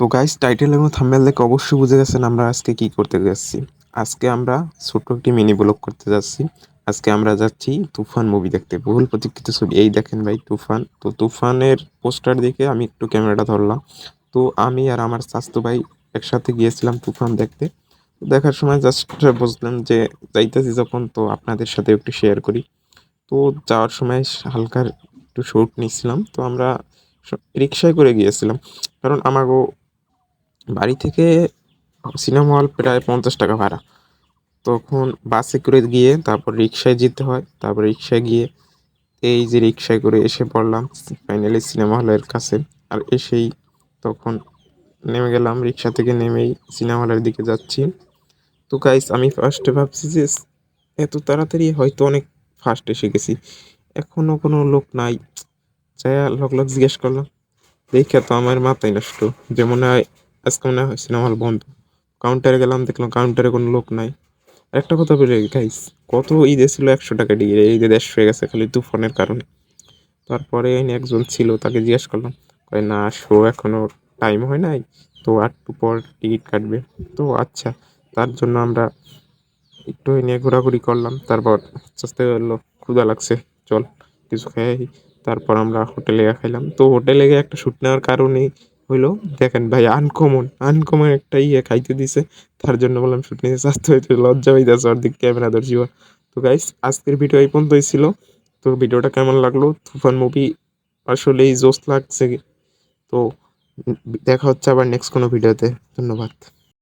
তো guys title এবং thumbnail দেখে অবশ্যই বুঝে গেছেন আমরা আজকে কি করতে যাচ্ছি। আজকে আমরা ছোট্ট একটি মিনি ব্লগ করতে যাচ্ছি। আজকে আমরা যাচ্ছি তুফান মুভি দেখতে। বহুল প্রতীক্ষিত ছবি। এই দেখেন ভাই, তুফান। তো তুফানের পোস্টার দেখে আমি একটু ক্যামেরাটা ধরলাম। তো আমি আর আমার স্বাস্থ্য ভাই একসাথে গিয়েছিলাম তুফান দেখতে। দেখার সময় জাস্ট বুঝলাম যে যাইতেছি যখন, তো আপনাদের সাথে একটু শেয়ার করি। তো যাওয়ার সময় হালকা একটু শুট নিয়েছিলাম তো আমরা রিক্সায় করে গিয়েছিলাম। কারণ আমাগো বাড়ি থেকে সিনেমা হল প্রায় পঞ্চাশ টাকা ভাড়া। তখন বাসে করে গিয়ে তারপর রিক্সায় যেতে হয়, তারপর রিক্সায় গিয়ে এই যে রিক্সায় করে এসে পড়লাম ফাইনালি সিনেমা হলের কাছে। আর এসেই তখন নেমে গেলাম, রিক্সা থেকে নেমেই সিনেমা হলের দিকে যাচ্ছি। তো গাইস আমি ফার্স্টে ভাবছি যে এত তাড়াতাড়ি হয়তো অনেক ফার্স্ট এসে গেছি। এখনও কোনো লোক নাই। যাই লোক লোক জিজ্ঞেস করলাম, দেখে তো আমার মাথায় নষ্ট। যে মনে হয় আজকে মনে হয় সিনেমা হল বন্ধ। কাউন্টারে গেলাম, দেখলাম কাউন্টারে কোনো লোক নাই। একটা কথা বলে গাইস কত ঈদে ছিল একশো টাকা টিকিট ঈদে দেড়শো হয়ে গেছে খালি তুফানের কারণে। তারপরে একজন ছিল, তাকে জিজ্ঞেস করলাম, কয়, না, শো এখনও টাইম হয় নাই, তো একটু পর টিকিট কাটবে। তো আচ্ছা তার জন্য আমরা একটু নিয়ে ঘোরাঘুরি করলাম, তারপর আস্তে হলো ক্ষুধা লাগছে, চল, কিছু খাই তারপর আমরা হোটেলে গিয়ে খাইলাম। তো হোটেলে গিয়ে একটা শ্যুট নেওয়ার কারণেই হইল, দেখেন ভাই আনকমন আনকমন একটা ইয়ে খাইতে দিছে। তার জন্য বললাম শুট নিতে স্বাস্থ্য হয়েছে লজ্জা হইতেছে অর্ধেক ক্যামেরা ধরছি। তো গাইস আজকের ভিডিও এই পর্যন্তই ছিল। তো ভিডিওটা কেমন লাগল? তুফান মুভি আসলেই জোস লাগছে। তো দেখা হচ্ছে আবার নেক্সট কোনো ভিডিওতে ধন্যবাদ।